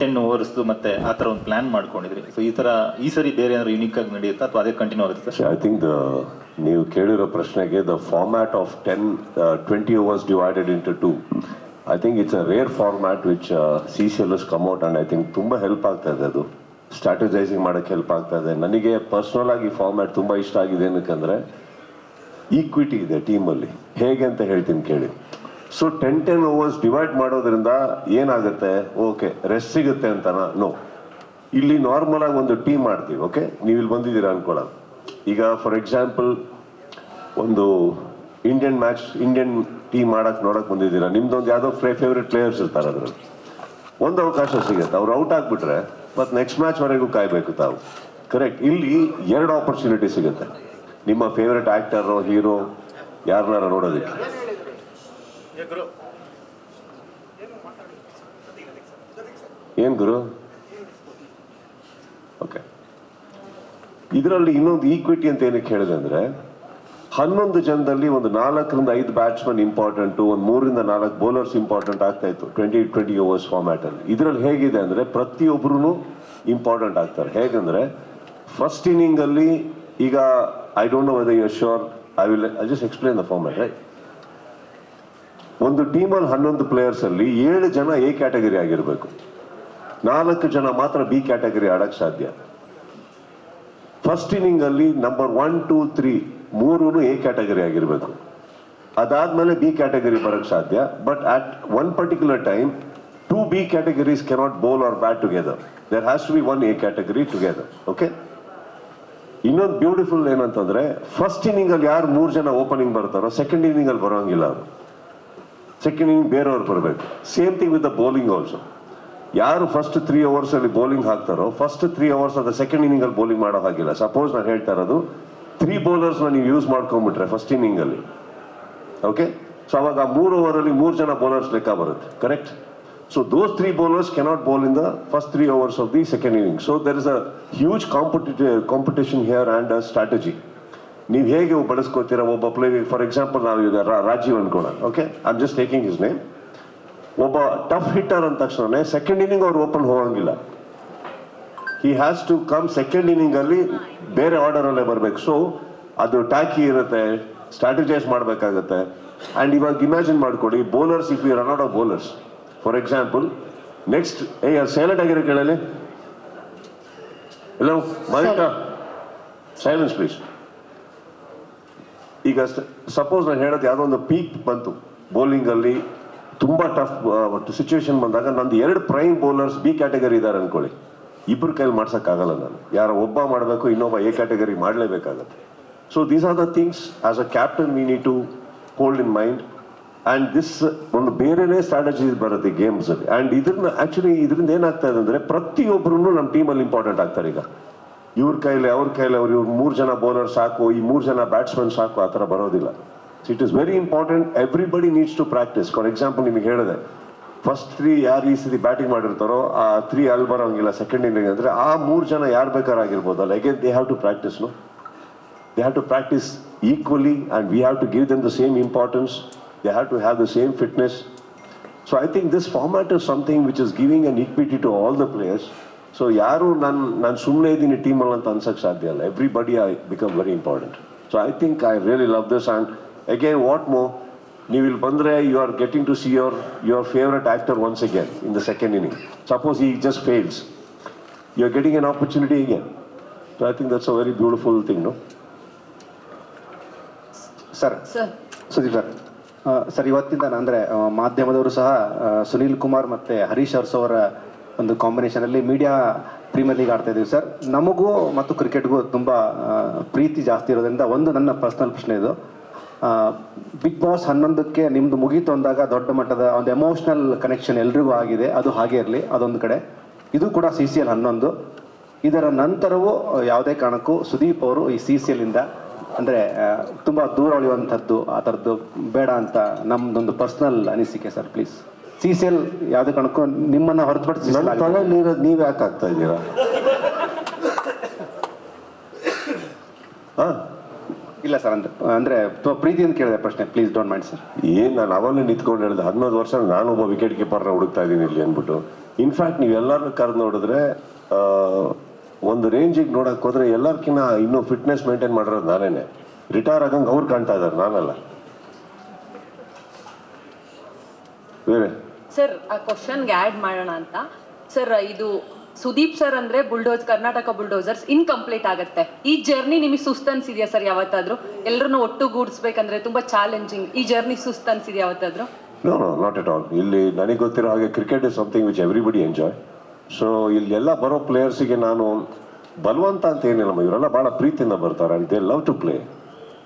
Ten overs ಮತ್ತೆ ಆ ತರ ಒಂದು ಪ್ಲಾನ್ ಮಾಡ್ಕೊಂಡಿದ್ರಿ. ಸೊ ಈ ತರ ಈ ಸರಿ ಬೇರೆ ಏನಾದ್ರು ಯುನಿಕ್ ಆಗಿ ನಡೆಯುತ್ತಾ ಅಥವಾ ಅದೇ ಕಂಟಿನ್ಯೂ ಆಗುತ್ತೆ ಐ ಥಿಂಕ್ ದ ನೀವು ಕೇಳಿರೋ ಪ್ರಶ್ನೆಗೆ the format of ten twenty overs divided into two I think it's a rare format which C C L S come out and I think ತುಂಬ ಹೆಲ್ಪ್ ಆಗ್ತಾ ಇದೆ ಅದು. ಸ್ಟ್ರಾಟಜೈಸಿಂಗ್ ಮಾಡೋಕ್ಕೆ ಹೆಲ್ಪ್ ಆಗ್ತಾ ಇದೆ. ನನಗೆ ಪರ್ಸ್ನಲ್ ಆಗಿ ಫಾರ್ಮ್ಯಾಟ್ ತುಂಬ ಇಷ್ಟ ಆಗಿದೆ ಏನಕ್ಕಂದ್ರೆ ಈಕ್ವಿಟಿ ಇದೆ ಟೀಮಲ್ಲಿ ಹೇಗೆ ಅಂತ ಹೇಳ್ತೀನಿ ಕೇಳಿ. So ten ten overs divide ಮಾಡೋದ್ರಿಂದ ಏನಾಗುತ್ತೆ? ಓಕೆ ರೆಸ್ಟ್ ಸಿಗುತ್ತೆ ಅಂತನಾ? ನೋ ಇಲ್ಲಿ ನಾರ್ಮಲ್ ಆಗಿ ಒಂದು ಟೀಮ್ ಮಾಡ್ತೀವಿ ಓಕೆ ನೀವು ಇಲ್ಲಿ ಬಂದಿದ್ದೀರಾ ಅನ್ಕೊಳ್ಳೋಣ. ಈಗ ಫಾರ್ ಎಕ್ಸಾಂಪಲ್ ಒಂದು ಇಂಡಿಯನ್ ಮ್ಯಾಚ್ ಇಂಡಿಯನ್ ಟೀಮ್ ಮಾಡಕ್ ನೋಡಕ್ ಬಂದಿದ್ದೀರಾ? ನಿಮ್ದೊಂದು ಯಾವ್ದೋ ಫೇವ್ರೆಟ್ ಪ್ಲೇಯರ್ಸ್ ಇರ್ತಾರೆ ಅದ್ರಲ್ಲಿ. ಒಂದು ಅವಕಾಶ ಸಿಗುತ್ತೆ. ಅವ್ರು ಔಟ್ ಆಗ್ಬಿಟ್ರೆ ಮತ್ತೆ ನೆಕ್ಸ್ಟ್ ಮ್ಯಾಚ್ ವರೆಗೂ ಕಾಯ್ಬೇಕು ತಾವು. ಕರೆಕ್ಟ್ ಇಲ್ಲಿ ಎರಡು ಆಪರ್ಚುನಿಟಿ ಸಿಗುತ್ತೆ. ನಿಮ್ಮ ಫೇವ್ರೆಟ್ ಆಕ್ಟರ್ ಹೀರೋ ಯಾರನ್ನಾರ ನೋಡೋದಕ್ಕೆ? ಏನ್ ಗುರು? ಓಕೆ. ಇದರಲ್ಲಿ ಇನ್ನೊಂದು ಈಕ್ವಿಟಿ ಅಂತ ಏನಕ್ಕೆ ಹೇಳಿದೆ ಅಂದ್ರೆ ಹನ್ನೊಂದು ಜನದಲ್ಲಿ ಒಂದು ನಾಲ್ಕರಿಂದ ಐದು ಬ್ಯಾಟ್ಸ್ಮನ್ ಇಂಪಾರ್ಟೆಂಟ್ ಒಂದು ಮೂರಿಂದ ನಾಲ್ಕು ಬೌಲರ್ಸ್ ಇಂಪಾರ್ಟೆಂಟ್ ಆಗ್ತಾ ಇತ್ತು ಟ್ವೆಂಟಿ ಟ್ವೆಂಟಿ ಓವರ್ಸ್ ಫಾರ್ಮ್ಯಾಟ್ ಅಲ್ಲಿ. ಇದರಲ್ಲಿ ಹೇಗಿದೆ ಅಂದ್ರೆ ಪ್ರತಿಯೊಬ್ಬರು ಇಂಪಾರ್ಟೆಂಟ್ ಆಗ್ತಾರೆ. ಹೇಗಂದ್ರೆ ಫಸ್ಟ್ ಇನ್ನಿಂಗ್ ಅಲ್ಲಿ ಈಗ I don't know whether you sure I will I just explain the format right ಒಂದು ಟೀಮಲ್ಲಿ ಹನ್ನೊಂದು ಪ್ಲೇಯರ್ಸ್ ಅಲ್ಲಿ ಏಳು ಜನ ಎ ಕ್ಯಾಟಗರಿ ಆಗಿರ್ಬೇಕು. ನಾಲ್ಕು ಜನ ಮಾತ್ರ ಬಿ ಕ್ಯಾಟಗರಿ ಆಡಕ್ ಸಾಧ್ಯ. ಫಸ್ಟ್ ಇನ್ನಿಂಗ್ ಅಲ್ಲಿ ನಂಬರ್ ಒನ್ ಟೂ ತ್ರೀ ಮೂರು ಎ ಕ್ಯಾಟಗರಿ ಆಗಿರ್ಬೇಕು. ಅದಾದ್ಮೇಲೆ ಬಿ ಕ್ಯಾಟಗರಿ ಬರಕ್ ಸಾಧ್ಯ. But at one particular time two B categories cannot bowl or bat together there has to be one A category together okay ಇನ್ನೊಂದು beautiful ಏನಂತಂದ್ರೆ first inning ಅಲ್ಲಿ ಯಾರು ಮೂರು ಜನ ಓಪನಿಂಗ್ ಬರ್ತಾರೋ ಸೆಕೆಂಡ್ ಇನ್ನಿಂಗ್ ಅಲ್ಲಿ ಬರೋಂಗಿಲ್ಲ ಅವರು. ಇನ್ನಿಂಗ್ ಬೇರೆಯವ್ರು ಬರಬೇಕು. Same thing with the bowling also ಯಾರು ಫಸ್ಟ್ ತ್ರೀ ಅವರ್ಸ್ ಅಲ್ಲಿ ಬೌಲಿಂಗ್ ಹಾಕ್ತಾರೋ ಫಸ್ಟ್ ತ್ರೀ ಅವರ್ಸ್ ಅದ ಸೆಕೆಂಡ್ ಇನ್ನಿಂಗ್ ಅಲ್ಲಿ ಬೌಲಿಂಗ್ ಮಾಡೋ ಹಾಗಿಲ್ಲ. ಸಪೋಸ್ ನಾನು ಹೇಳ್ತಾ ಇರೋದು ತ್ರೀ ಬೌಲರ್ಸ್ನ ನೀವು ಯೂಸ್ ಮಾಡ್ಕೊಂಡ್ಬಿಟ್ರೆ ಫಸ್ಟ್ ಇನ್ನಿಂಗ್ ಅಲ್ಲಿ. ಓಕೆ ಸೊ ಅವಾಗ ಆ ಮೂರು ಓವರ್ ಅಲ್ಲಿ ಮೂರು ಜನ ಬೌಲರ್ಸ್ ಲೆಕ್ಕ ಬರುತ್ತೆ. Correct so those three bowlers cannot bowl in the first three overs of the second inning so there is a huge competitive competition here and a strategy ನೀವು ಹೇಗೆ ಬಳಸ್ಕೋತೀರಾ ಒಬ್ಬ ಪ್ಲೇ ಫಾರ್ ಎಕ್ಸಾಂಪಲ್ ನಾವು ಈಗ Rajiv ಅನ್ಕೋಣ okay I'm just taking his name ಒಬ್ಬ tough hitter ಅಂದ ತಕ್ಷಣ second inning ಅವ್ರು ಓಪನ್ ಹೋಗಂಗಿಲ್ಲ. He has to come second inning ಅಲ್ಲಿ ಬೇರೆ ಆರ್ಡರ್ ಅಲ್ಲೇ ಬರ್ಬೇಕು. ಸೊ ಅದು ಟ್ಯಾಕಿ ಇರುತ್ತೆ ಸ್ಟ್ರಾಟಜೈಸ್ ಮಾಡಬೇಕಾಗತ್ತೆ. ಅಂಡ್ ಇವಾಗ ಇಮ್ಯಾಜಿನ್ ಮಾಡ್ಕೊಡಿ bowlers if you run out of bowlers for example next ಏ ಸೈಲೆಂಟ್ ಆಗಿರೋ ಕೇಳಲಿ ಎಲ್ಲೋ ಮರಿಕಾ ಸೈಲೆನ್ಸ್ ಪ್ಲೀಸ್ ಈಗ ಸಪೋಸ್ ನಾನು ಹೇಳೋದು ಯಾವುದೋ ಒಂದು ಪೀಕ್ ಬಂತು. ಬೌಲಿಂಗಲ್ಲಿ ತುಂಬಾ ಟಫ್ ಸಿಚುವೇಶನ್ ಬಂದಾಗ ನಂದು ಎರಡು ಪ್ರೈಮ್ ಬೌಲರ್ಸ್ ಬಿ ಕ್ಯಾಟಗರಿ ಇದ್ದಾರೆ ಅನ್ಕೊಳ್ಳಿ. ಇಬ್ಬರು ಕೈಲಿ ಮಾಡ್ಸೋಕ್ಕಾಗಲ್ಲ ನಾನು. ಯಾರೋ ಒಬ್ಬ ಮಾಡಬೇಕು, ಇನ್ನೊಬ್ಬ A category ಮಾಡಲೇಬೇಕಾಗತ್ತೆ. So these are the things as a captain we need to hold in mind and this ಒಂದು ಬೇರೆನೇ ಸ್ಟ್ರಾಟಜೀಸ್ ಬರುತ್ತೆ ಗೇಮ್ಸ್ ಆ್ಯಂಡ್ ಇದನ್ನ ಆ್ಯಕ್ಚುಲಿ ಇದರಿಂದ ಏನಾಗ್ತಾ ಇದೆ ಅಂದರೆ ಪ್ರತಿಯೊಬ್ಬರೂ ನಮ್ಮ ಟೀಮಲ್ಲಿ ಇಂಪಾರ್ಟೆಂಟ್ ಆಗ್ತಾರೆ ಈಗ. ಇವ್ರ ಕೈಲಿ, ಅವ್ರ ಕೈಲಿ ಅವ್ರು ಇವ್ರು ಮೂರು ಜನ ಬೌಲರ್ ಸಾಕು, ಈ ಮೂರು ಜನ ಬ್ಯಾಟ್ಸ್ಮನ್ ಸಾಕು, ಆ ಥರ ಬರೋದಿಲ್ಲ. It is very important everybody needs to practise for example ನಿಮಗೆ ಹೇಳಿದೆ ಫಸ್ಟ್ ತ್ರೀ ಯಾರು ಈ ಸತಿ ಬ್ಯಾಟಿಂಗ್ ಮಾಡಿರ್ತಾರೋ, ಆ ತ್ರೀ ಅಲ್ಲಿ ಬರೋಂಗಿಲ್ಲ ಸೆಕೆಂಡ್ ಇನ್ನಿಂಗ್ ಅಂದರೆ, ಆ ಮೂರು ಜನ ಯಾರು ಬೇಕಾರಾಗಿರ್ಬೋದಲ್ಲ again they have to practise no they have to practise equally and we have to give them the same importance they have to have the same fitness so I think this format is something which is giving an equity to all the players. So ಯಾರು ನಾನು ನಾನು ಸುಮ್ಮನೆ ಇದ್ದೀನಿ ಟೀಮಲ್ಲಿ ಅಂತ ಅನ್ಸಕ್ಕೆ ಸಾಧ್ಯ ಅಲ್ಲ everybody I become very important so I think I really love this and again what ಮೋ ನೀವು ಇಲ್ಲಿ ಬಂದರೆ you are getting to see your your favourite actor once again in the second inning suppose ಈ just fails you are getting an opportunity again so I think that's a very beautiful thing ನು sir ಸರಿ Sudeep sir sir ಇವತ್ತಿಂದ ಅಂದರೆ ಅಂದ್ರೆ ಆ, ಮಾಧ್ಯಮದವರು ಸಹ ಆ, ಸುನೀಲ್ ಕುಮಾರ್ ಮತ್ತು ಹರೀಶ್ ಅರ್ಸ್ ಅವರ ಒಂದು ಕಾಂಬಿನೇಷನ್ ಅಲ್ಲಿ ಮೀಡಿಯಾ ಪ್ರೀಮಿಯರ್ ಲೀಗ್ ಆಡ್ತಾ ಇದೀವಿ ಸರ್ ನಮಗೂ ಮತ್ತು ಕ್ರಿಕೆಟ್ಗೂ ತುಂಬಾ ಪ್ರೀತಿ ಜಾಸ್ತಿ ಇರೋದ್ರಿಂದ ಒಂದು ನನ್ನ ಪರ್ಸನಲ್ ಪ್ರಶ್ನೆ ಇದು. ಬಿಗ್ ಬಾಸ್ ಹನ್ನೊಂದಕ್ಕೆ ನಿಮ್ದು ಮುಗೀತು ಅಂದಾಗ ದೊಡ್ಡ ಮಟ್ಟದ ಒಂದು ಎಮೋಷನಲ್ ಕನೆಕ್ಷನ್ ಎಲ್ರಿಗೂ ಆಗಿದೆ. ಅದು ಹಾಗೆ ಇರಲಿ, ಅದೊಂದು ಕಡೆ. ಇದು ಕೂಡ ಸಿ ಸಿ ಎಲ್ ಹನ್ನೊಂದು. ಇದರ ನಂತರವೂ ಯಾವುದೇ ಕಾರಣಕ್ಕೂ ಸುದೀಪ್ ಅವರು ಈ ಸಿ ಸಿ ಎಲ್ ಇಂದ ಅಂದ್ರೆ ತುಂಬಾ ದೂರ ಉಳಿಯುವಂಥದ್ದು ಆ ಥರದ್ದು ಬೇಡ ಅಂತ ನಮ್ದೊಂದು ಪರ್ಸನಲ್ ಅನಿಸಿಕೆ sir please C C L ಯಾವುದೇ ಕಾರಣಕ್ಕೂ ನಿಮ್ಮನ್ನ ಹೊರತುಪಡಿಸಿ ನನ್ನ ತಲೆಯಲ್ಲಿ ಇರೋದು ನೀವು ಯಾಕೆ ಆಗ್ತಾ ಇದ್ದೀರಾ? ಹಾ. ಇಲ್ಲ ಸರ್ ಅಂದ್ರೆ ಅಂದ್ರೆ ಪ್ರೀತಿ ಅಂತ ಕೇಳಿದೆ ಪ್ರಶ್ನೆ. ಪ್ಲೀಸ್ ಡೋಂಟ್ ಮೈಂಡ್ ಸರ್ ಏನ್ ನಾನು ಅವಲ್ಲೇ ನಿಂತ್ಕೊಂಡು ಹೇಳಿದೆ. ಹದಿನೈದು ವರ್ಷ ನಾನೊಬ್ಬ ವಿಕೆಟ್ ಕೀಪರ್ ಹುಡುಕ್ತಾ ಇದ್ದೀನಿ ಇಲ್ಲಿ ಅಂದ್ಬಿಟ್ಟು. ಇನ್ಫ್ಯಾಕ್ಟ್ ನೀವೆಲ್ಲರೂ ಕರೆದು ನೋಡಿದ್ರೆ ಒಂದು ರೇಂಜಿಗೆ ನೋಡಕ್ ಹೋದ್ರೆ ಎಲ್ಲರ್ಕಿನ್ನ ಇನ್ನೂ ಫಿಟ್ನೆಸ್ ಮೇಂಟೈನ್ ಮಾಡಿರೋದು ನಾನೇನೆ. ರಿಟೈರ್ ಆಗಂಗೆ ಅವ್ರು ಕಾಣ್ತಾ ಇದ್ದಾರೆ ನಾನಲ್ಲ. ಬೇರೆ? ಸರ್ ಆ ಕ್ವಶನ್ಗೆ ಆ್ಯಡ್ ಮಾಡೋಣ ಅಂತ. ಸರ್ ಇದು ಸುದೀಪ್ ಸರ್ ಅಂದ್ರೆ ಬುಲ್ಡೋಸ್ ಕರ್ನಾಟಕ ಬುಲ್ಡೋಸರ್ಸ್ ಇನ್ಕಂಪ್ಲೀಟ್ ಆಗುತ್ತೆ. ಈ ಜರ್ನಿ ನಿಮಗೆ ಸುಸ್ತು ಅನ್ಸಿದ್ಯಾ ಸರ್ ಯಾವತ್ತಾದ್ರೂ? ಎಲ್ಲರನ್ನು ಒಟ್ಟುಗೂಡಿಸ್ಬೇಕಂದ್ರೆ ತುಂಬಾ ಚಾಲೆಂಜಿಂಗ್ ಈ ಜರ್ನಿ ಸುಸ್ತು ಅನ್ಸಿದ್ಯಾ ಯಾವತ್ತಾದ್ರೂ? No no not at all ಇಲ್ಲಿ ನನಗೆ ಗೊತ್ತಿರೋ ಹಾಗೆ cricket is something which everybody enjoy so ಇಲ್ಲಿ ಎಲ್ಲ ಬರೋ ಪ್ಲೇಯರ್ಸಿಗೆ ನಾನು ಬಲವಂತ ಅಂತ ಏನಿಲ್ಲ, ಇವರೆಲ್ಲ ಭಾಳ ಪ್ರೀತಿಯಿಂದ ಬರ್ತಾರೆ and they love to play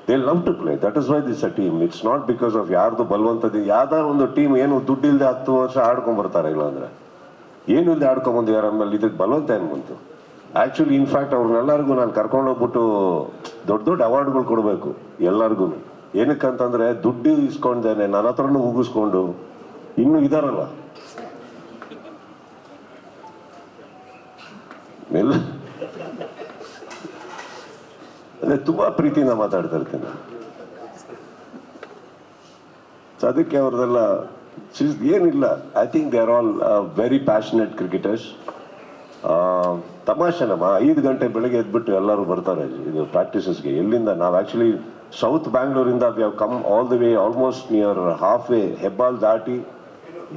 they love to play that is why this a team it's not because of ಯಾರ್ದು ಬಲವಂತದ ಯಾವ್ದಾದ್ರು ಒಂದು ಟೀಮ್ ಏನು ದುಡ್ಡು ಇಲ್ಲದೆ ಹತ್ತು ವರ್ಷ ಆಡ್ಕೊಂಡ್ ಬರ್ತಾರೆ ಇಲ್ಲ ಅಂದ್ರೆ ಏನು ಇಲ್ಲದೆ ಆಡ್ಕೊಂಬಂದು ಯಾರ ಆಮೇಲೆ ಇದಕ್ಕೆ ಬಲವಂತ ಏನು ಬಂತು? ಆಕ್ಚುಲಿ ಇನ್ಫ್ಯಾಕ್ಟ್ ಅವ್ರನ್ನೆಲ್ಲರಿಗೂ ನಾನು ಕರ್ಕೊಂಡೋಗ್ಬಿಟ್ಟು ದೊಡ್ಡ ದೊಡ್ಡ ಅವಾರ್ಡ್ಗಳು ಕೊಡಬೇಕು, ಎಲ್ಲರಿಗೂ. ಏನಕ್ಕಂತಂದ್ರೆ ದುಡ್ಡು ಇಸ್ಕೊಂಡೇನೆ ನನ್ನ ಹತ್ರನೂ ಮುಗಿಸ್ಕೊಂಡು ಇನ್ನು ಇದಾರಲ್ಲ. ಎಲ್ಲ ಅದೇ ತುಂಬಾ ಪ್ರೀತಿಯಿಂದ ಮಾತಾಡ್ತಾ ಇರ್ತೀನಿ. ಅದಕ್ಕೆ ಅವ್ರದೆಲ್ಲ ಏನಿಲ್ಲ. I think they are all very passionate cricketers ತಮಾಷೆನಮ್ಮ ಐದು ಗಂಟೆ ಬೆಳಗ್ಗೆ ಎದ್ಬಿಟ್ಟು ಎಲ್ಲರೂ ಬರ್ತಾರೆ. ಇದು ಪ್ರಾಕ್ಟೀಸಸ್ಗೆ ಎಲ್ಲಿಂದ? ನಾವು actually south ಬ್ಯಾಂಗ್ಳೂರಿಂದ we have come all the way almost near half way Hebbal ದಾಟಿ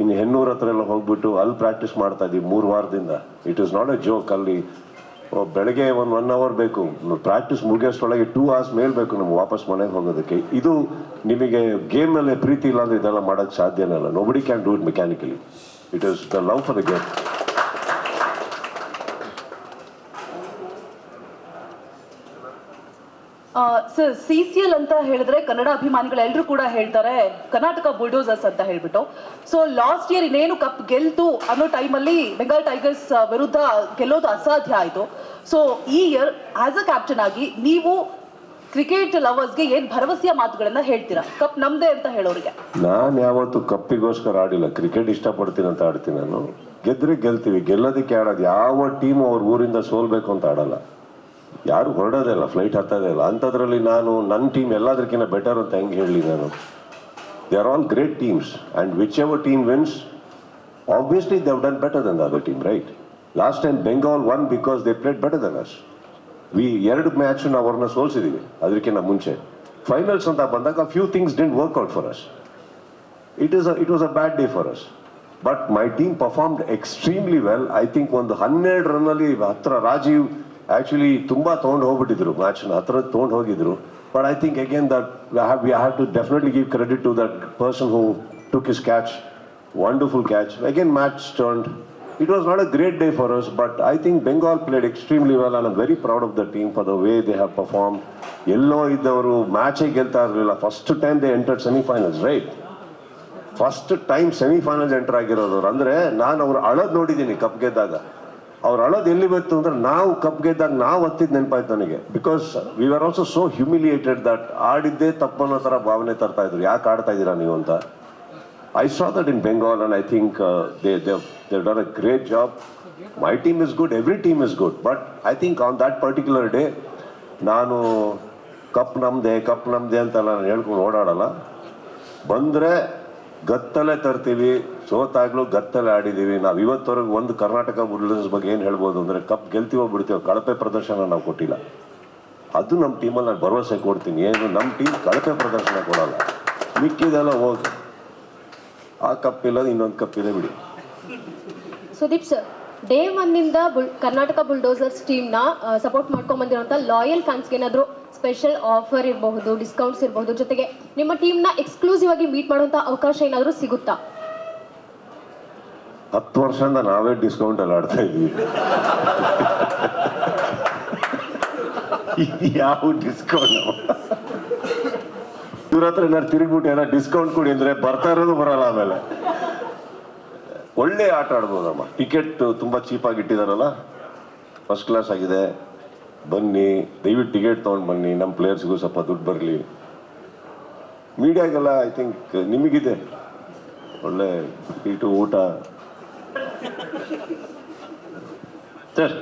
ಇನ್ನು ಹೆಣ್ಣೂರ ಹತ್ರ ಎಲ್ಲ ಹೋಗ್ಬಿಟ್ಟು ಅಲ್ಲಿ ಪ್ರಾಕ್ಟೀಸ್ ಮಾಡ್ತಾ ಇದ್ದೀವಿ ಮೂರು ವಾರದಿಂದ. It is not a joke ಅಲ್ಲಿ ಬೆಳಗ್ಗೆ ಒಂದು ಒನ್ ಅವರ್ ಬೇಕು. ಪ್ರಾಕ್ಟೀಸ್ ಮುಗಿಯೋಷ್ಟೊಳಗೆ ಟೂ ಅವರ್ಸ್ ಮೇಲೆ ಬೇಕು ನಮ್ಗೆ ವಾಪಸ್ ಮನೆಗೆ ಹೋಗೋದಕ್ಕೆ. ಇದು ನಿಮಗೆ ಗೇಮ್ ಮೇಲೆ ಪ್ರೀತಿ ಇಲ್ಲ ಅಂದ್ರೆ ಇದೆಲ್ಲ ಮಾಡೋಕ್ಕೆ ಸಾಧ್ಯನೇ ಇಲ್ಲ. Nobody can do it mechanically it is the love for the game sir C C L ಅಂತ ಹೇಳಿದ್ರೆ ಕನ್ನಡ ಅಭಿಮಾನಿಗಳು ಎಲ್ಲರೂ ಕೂಡ ಹೇಳ್ತಾರೆ, ಕರ್ನಾಟಕ ಬುಲ್ಡೋಸರ್ಸ್ ಅಂತ ಹೇಳ್ಬಿಟ್ಟು. ಸೊ ಲಾಸ್ಟ್ ಇಯರ್ ಇನ್ನೇನು ಕಪ್ ಗೆಲ್ತು ಅನ್ನೋ ಟೈಮಲ್ಲಿ ಬೆಂಗಾಲ್ ಟೈಗರ್ಸ್ ವಿರುದ್ಧ ಗೆಲ್ಲೋದು ಅಸಾಧ್ಯ ಆಯಿತು. ಸೊ ಈ ಇಯರ್ ಆಸ್ ಅ ಕ್ಯಾಪ್ಟನ್ ಆಗಿ ನೀವು ಕ್ರಿಕೆಟ್ ಲವರ್ಸ್ಗೆ ಏನ್ ಭರವಸೆಯ ಮಾತುಗಳನ್ನ ಹೇಳ್ತೀರಾ? ಕಪ್ ನಮ್ದೇ ಅಂತ ಹೇಳೋರಿಗೆ. ನಾನು ಯಾವತ್ತು ಕಪ್ಪಿಗೋಸ್ಕರ ಆಡಿಲ್ಲ. ಕ್ರಿಕೆಟ್ ಇಷ್ಟಪಡ್ತೀನಿ ಅಂತ ಆಡ್ತೀನಿ ನಾನು. ಗೆದ್ರೆ ಗೆಲ್ತೀವಿ. ಗೆಲ್ಲೋದಕ್ಕೆ ಆಡೋದು ಯಾವ ಟೀಮ್ ಅವ್ರ ಊರಿಂದ ಸೋಲ್ಬೇಕು ಅಂತ ಆಡಲ್ಲ. ಯಾರು ಹೊರಡೋದೇ ಇಲ್ಲ ಫ್ಲೈಟ್ ಹತ್ತೋದೇ ಇಲ್ಲ. ಅಂಥದ್ರಲ್ಲಿ ನಾನು ನನ್ನ ಟೀಮ್ ಎಲ್ಲದಕ್ಕಿಂತ ಬೆಟರ್ ಅಂತ ಹೆಂಗೆ ಹೇಳಲಿ ನಾನು? They are all great teams and whichever team wins obviously they've done better than other team right last time Bengal won because they played better than us we ಎರಡು ಮ್ಯಾಚ್ ನಾವು ಅವ್ರನ್ನ ಸೋಲ್ಸಿದೀವಿ ಅದಕ್ಕಿಂತ ಮುಂಚೆ. ಫೈನಲ್ಸ್ ಅಂತ ಬಂದಾಗ few things didn't work out for us it is it was a bad day for us but my team performed extremely well I think ಒಂದು ಹನ್ನೆರಡು ರನ್ನಲ್ಲಿ ಹತ್ರ ರಾಜೀವ್ ಆಕ್ಚುಲಿ ತುಂಬಾ ತೊಗೊಂಡು ಹೋಗ್ಬಿಟ್ಟಿದ್ರು ಮ್ಯಾಚ್ನ ಹತ್ರ ತೊಗೊಂಡು ಹೋಗಿದ್ರು. But I think again that we have to definitely give credit to that person who took his catch wonderful catch again match turned it was not a great day for us but I think Bengal played well, and I'm very proud of the team for the way they have performed. ಎಲ್ಲೋ ಇದ್ದವರು ಮ್ಯಾಚೇ ಗೆಲ್ತಾ ಇರಲಿಲ್ಲ. First time they entered semifinals right first time semifinals enter ಆಗಿರೋದವ್ರು ಅಂದ್ರೆ ನಾನು ಅವ್ರು ಅಳದ್ ನೋಡಿದ್ದೀನಿ cup ಗೆದ್ದಾಗ. ಅವ್ರು ಅಳೋದು ಎಲ್ಲಿ ಬಂತು ಅಂದ್ರೆ ನಾವು ಕಪ್ ಗೆದ್ದಾಗ ನಾವು ಹತ್ತಿದ್ ನೆನಪಾಯ್ತು ನನಗೆ. Because we are also so humiliated that ಆಡಿದ್ದೇ ತಪ್ಪನ್ನೋ ತರ ಭಾವನೆ ತರ್ತಾ ಇದ್ರು. ಯಾಕೆ ಆಡ್ತಾ ಇದ್ದೀರಾ ನೀವು ಅಂತ? I saw that in Bengal and I think they they done a great job my team is good every team is good but I think on that particular particular ನಾನು ಕಪ್ ನಮ್ದೆ ಕಪ್ ನಮ್ದೆ ಅಂತ ನಾನು ಹೇಳ್ಕೊಂಡು ಓಡಾಡಲ್ಲ. ಬಂದರೆ ಗತ್ತಲೇ ತರ್ತೀವಿ. ಸೋತಾಗ್ಲೂ ಗತ್ತಲ್ಲಿ ಆಡಿದ್ದೀವಿ ನಾವು ಇವತ್ತವರೆಗೂ ಒಂದು ಕರ್ನಾಟಕ ಬುಲ್ಡರ್ಸ್ ಬಗ್ಗೆ ಏನು ಹೇಳ್ಬೋದು ಅಂದರೆ ಕಪ್ ಗೆಲ್ತೀವೋ ಬಿಡ್ತೀವೋ ಕಳಪೆ ಪ್ರದರ್ಶನ ನಾವು ಕೊಟ್ಟಿಲ್ಲ. ಅದು ನಮ್ಮ ಟೀಮಲ್ಲಿ ನಾನು ಭರವಸೆ ಕೊಡ್ತೀನಿ. ಏನು ನಮ್ಮ ಟೀಮ್ ಕಳಪೆ ಪ್ರದರ್ಶನ ಕೊಡಲ್ಲ. ಮಿಕ್ಕಿದೆಲ್ಲ ಹೋಗಿ. ಆ ಕಪ್ ಇಲ್ಲ, ಇನ್ನೊಂದು ಕಪ್ ಇದೆ ಬಿಡಿ. ಸುದೀಪ್ ಸರ್ ಡೇ ಒನ್ನಿಂದ ಬುಲ್, ಕರ್ನಾಟಕ ಬುಲ್ಡೋಸರ್ಸ್ ಟೀಮ್ನ ಸಪೋರ್ಟ್ ಮಾಡ್ಕೊಂಡ್ ಲಾಯಲ್ ಫ್ಯಾನ್ಸ್ಗೆ ಏನಾದರೂ ಸ್ಪೆಷಲ್ ಆಫರ್ ಇರಬಹುದು ಡಿಸ್ಕೌಂಟ್ಸ್ ಇರಬಹುದು, ಜೊತೆಗೆ ನಿಮ್ಮ ಟೀಮ್ನ ಎಕ್ಸ್ಕ್ಲೂಸಿವ್ ಆಗಿ ಮೀಟ್ ಮಾಡುವಂಥ ಅವಕಾಶ ಏನಾದರೂ ಸಿಗುತ್ತಾ? ಹತ್ತು ವರ್ಷದಿಂದ ನಾವೇ ಡಿಸ್ಕೌಂಟ್ ಅಲ್ಲಿ ಆಡ್ತಾ ಇದ್ವಿ ಯಾವ ಡಿಸ್ಕೌಂಟ್ ಇವ್ರ ಹತ್ರ ಏನಾರು ತಿರುಗ್ಬಿಟ್ಟು ಏನಾರು ಡಿಸ್ಕೌಂಟ್ ಕೊಡಿ ಅಂದ್ರೆ ಬರ್ತಾ ಇರೋದು ಬರಲ್ಲ ಆಮೇಲೆ. ಒಳ್ಳೆ ಆಟ ಆಡ್ಬೋದಮ್ಮ. ಟಿಕೆಟ್ ತುಂಬಾ ಚೀಪಾಗಿ ಇಟ್ಟಿದಾರಲ್ಲ? ಫಸ್ಟ್ ಕ್ಲಾಸ್ ಆಗಿದೆ. ಬನ್ನಿ, ದಯವಿಟ್ಟು ಟಿಕೆಟ್ ತೊಗೊಂಡು ಬನ್ನಿ. ನಮ್ಮ ಪ್ಲೇಯರ್ಸ್ಗೂ ಸ್ವಲ್ಪ ದುಡ್ಡು ಬರಲಿ. ಮೀಡಿಯಾಗೆಲ್ಲ ಐ ಥಿಂಕ್ ನಿಮಗಿದೆ. ಒಳ್ಳೆ ಸ್ವೀಟು ಊಟ. ಸರ್